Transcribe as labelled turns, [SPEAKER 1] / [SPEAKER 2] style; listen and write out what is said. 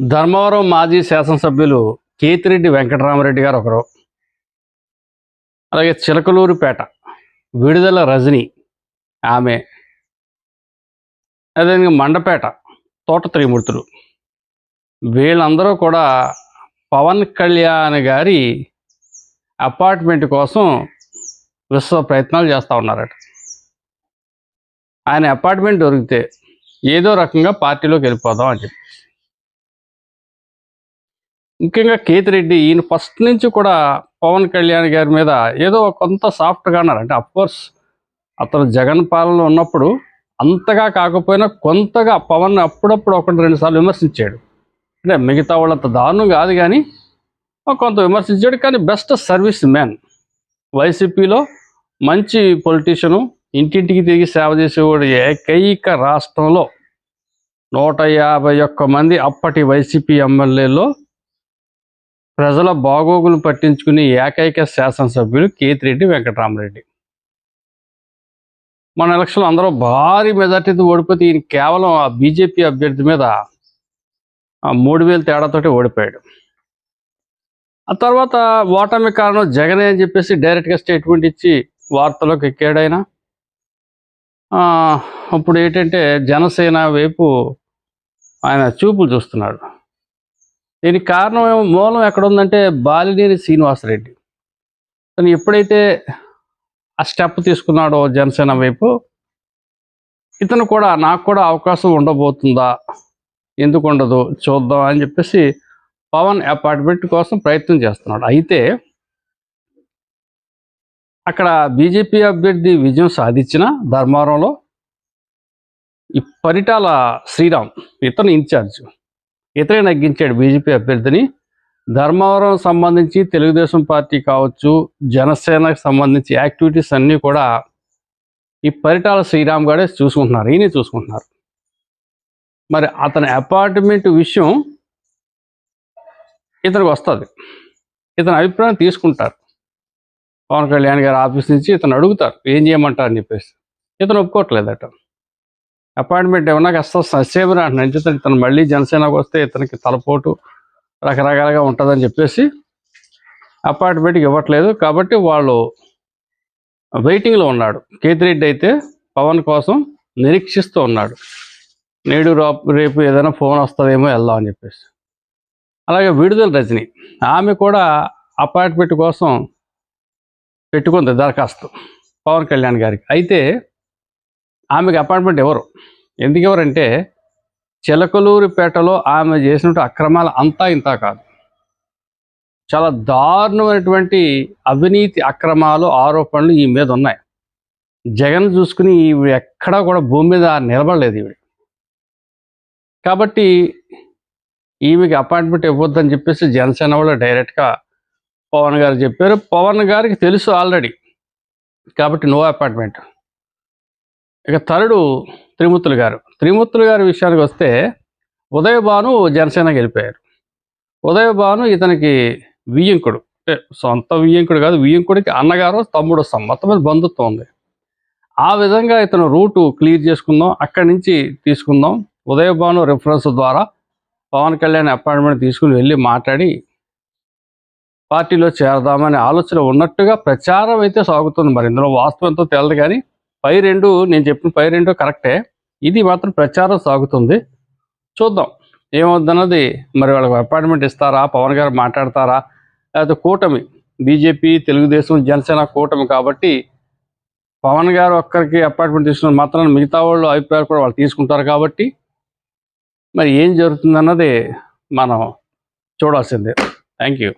[SPEAKER 1] ధర్మవరం మాజీ శాసనసభ్యులు కేతిరెడ్డి వెంకటరామరెడ్డి గారు ఒకరు. అలాగే చిలకలూరుపేట విడుదల రజని ఆమె. అదేవిధంగా మండపేట తోట త్రిమూర్తులు. వీళ్ళందరూ కూడా పవన్ కళ్యాణ్ గారి అపార్ట్మెంట్ కోసం విశ్వ ప్రయత్నాలు చేస్తూ ఉన్నారట. ఆయన అపార్ట్మెంట్ దొరికితే ఏదో రకంగా పార్టీలోకి వెళ్ళిపోదాం అని చెప్పి ముఖ్యంగా కేతిరెడ్డి ఈయన ఫస్ట్ నుంచి కూడా పవన్ కళ్యాణ్ గారి మీద ఏదో కొంత సాఫ్ట్గా అన్నారు. అంటే అఫ్కోర్స్ అతను జగన్ పాలనలో ఉన్నప్పుడు అంతగా కాకపోయినా కొంతగా పవన్ అప్పుడప్పుడు ఒకటి రెండు సార్లు విమర్శించాడు. అంటే మిగతా వాళ్ళంత దారుణం కాదు కానీ కొంత విమర్శించాడు. కానీ బెస్ట్ సర్వీస్ మ్యాన్ వైసీపీలో మంచి పొలిటీషియను ఇంటింటికి తిరిగి సేవ చేసేవాడు ఏకైక రాష్ట్రంలో నూట యాభై ఒక్క మంది అప్పటి వైసీపీ ఎమ్మెల్యేలో ప్రజల బాగోగులు పట్టించుకునే ఏకైక శాసనసభ్యులు కేతిరెడ్డి వెంకటరామరెడ్డి. మన ఎలక్షన్లో అందరూ భారీ మెజార్టీతో ఓడిపోతే ఈయన కేవలం ఆ బీజేపీ అభ్యర్థి మీద మూడు వేలు తేడాతోటి ఓడిపోయాడు. ఆ తర్వాత ఓటమి కారణం జగనే అని చెప్పేసి డైరెక్ట్గా స్టేట్మెంట్ ఇచ్చి వార్తలోకి ఎక్కాడైనా ఇప్పుడు ఏంటంటే జనసేన వైపు ఆయన చూపులు చూస్తున్నాడు. దీనికి కారణం ఏమో మూలం ఎక్కడ ఉందంటే బాలినేని శ్రీనివాసరెడ్డి. తను ఎప్పుడైతే ఆ స్టెప్ తీసుకున్నాడో జనసేన వైపు ఇతను కూడా నాకు కూడా అవకాశం ఉండబోతుందా ఎందుకు ఉండదు చూద్దాం అని చెప్పేసి పవన్ అపార్ట్మెంట్ కోసం ప్రయత్నం చేస్తున్నాడు. అయితే అక్కడ బీజేపీ అభ్యర్థి విజయం సాధించిన ధర్మవరంలో ఈ పరిటాల శ్రీరామ్ ఇతను ఇన్ఛార్జ్. ఇతరే నగ్గించాడు బీజేపీ అభ్యర్థిని. ధర్మవరం సంబంధించి తెలుగుదేశం పార్టీ కావచ్చు జనసేనకు సంబంధించి యాక్టివిటీస్ అన్నీ కూడా ఈ పరిటాల శ్రీరామ్ గారే చూసుకుంటున్నారు ఈయన చూసుకుంటున్నారు. మరి అతని అపార్ట్మెంట్ విషయం ఇతనికి వస్తుంది. ఇతని అభిప్రాయం తీసుకుంటారు. పవన్ కళ్యాణ్ గారి ఆఫీస్ నుంచి ఇతను అడుగుతారు ఏం చేయమంటారు అని చెప్పేసి. ఇతను ఒప్పుకోవట్లేదట. అపాయింట్మెంట్ ఏమన్నా కాస్త ససేమని అంటున్నాను ఇతను ఇతను మళ్ళీ జనసేనకు వస్తే ఇతనికి తలపోటు రకరకాలుగా ఉంటుందని చెప్పేసి అపాయింట్మెంట్ ఇవ్వట్లేదు. కాబట్టి వాళ్ళు వెయిటింగ్లో ఉన్నాడు. కేతిరెడ్డి అయితే పవన్ కోసం నిరీక్షిస్తూ ఉన్నాడు. నేడు రేపు ఏదైనా ఫోన్ వస్తుందేమో వెళ్దాం అని చెప్పేసి. అలాగే విడుదల రజని. ఆమె కూడా అపాయింట్మెంట్ కోసం పెట్టుకుంది దరఖాస్తు పవన్ కళ్యాణ్ గారికి. అయితే ఆమెకి అపాయింట్మెంట్ ఎవరు? ఎందుకు ఎవరంటే చిలకలూరిపేటలో ఆమె చేసినట్టు అక్రమాలు అంతా ఇంత కాదు. చాలా దారుణమైనటువంటి అవినీతి అక్రమాలు ఆరోపణలు ఈ మీద ఉన్నాయి. జగన్ చూసుకుని ఈవిడ ఎక్కడా కూడా భూమి మీద నిలబడలేదు ఈవిడ. కాబట్టి ఈమెకి అపాయింట్మెంట్ ఇవ్వద్దని చెప్పేసి జనసేన వాళ్ళు డైరెక్ట్గా పవన్ గారు చెప్పారు. పవన్ గారికి తెలుసు ఆల్రెడీ. కాబట్టి నో అపాయింట్మెంట్. ఇక తరుడు త్రిమూర్తులు గారు. త్రిమూర్తులు గారి విషయానికి వస్తే ఉదయభాను జనసేన గెలిపారు. ఉదయభాను ఇతనికి వియ్యంకుడు. అంటే సొంత వియ్యంకుడు కాదు వియ్యంకుడికి అన్నగారు తమ్ముడు వస్తాం మొత్తం మీద బంధుత్వం ఉంది. ఆ విధంగా ఇతను రూటు క్లియర్ చేసుకుందాం అక్కడి నుంచి తీసుకుందాం. ఉదయభాను రిఫరెన్స్ ద్వారా పవన్ కళ్యాణ్ అపాయింట్మెంట్ తీసుకుని వెళ్ళి మాట్లాడి పార్టీలో చేరదామనే ఆలోచన ఉన్నట్టుగా ప్రచారం అయితే సాగుతుంది. మరి ఇందులో వాస్తవంతో తేలదు కానీ పై రెండు నేను చెప్పిన పై రెండు కరెక్టే. ఇది మాత్రం ప్రచారం సాగుతుంది. చూద్దాం. ఏమవుద్దన్నది మరి వాళ్ళకి అపాయింట్మెంట్ ఇస్తారా? పవన్ గారు మాట్లాడతారా? లేకపోతే కూటమి బీజేపీ తెలుగుదేశం జనసేన కూటమి కాబట్టి పవన్ గారు ఒక్కరికి అపాయింట్మెంట్ తీసుకున్న మాత్రం మిగతా వాళ్ళు అభిప్రాయాలు కూడా వాళ్ళు తీసుకుంటారు కాబట్టి మరి ఏం జరుగుతుందన్నది మనం చూడాల్సిందే. Thank you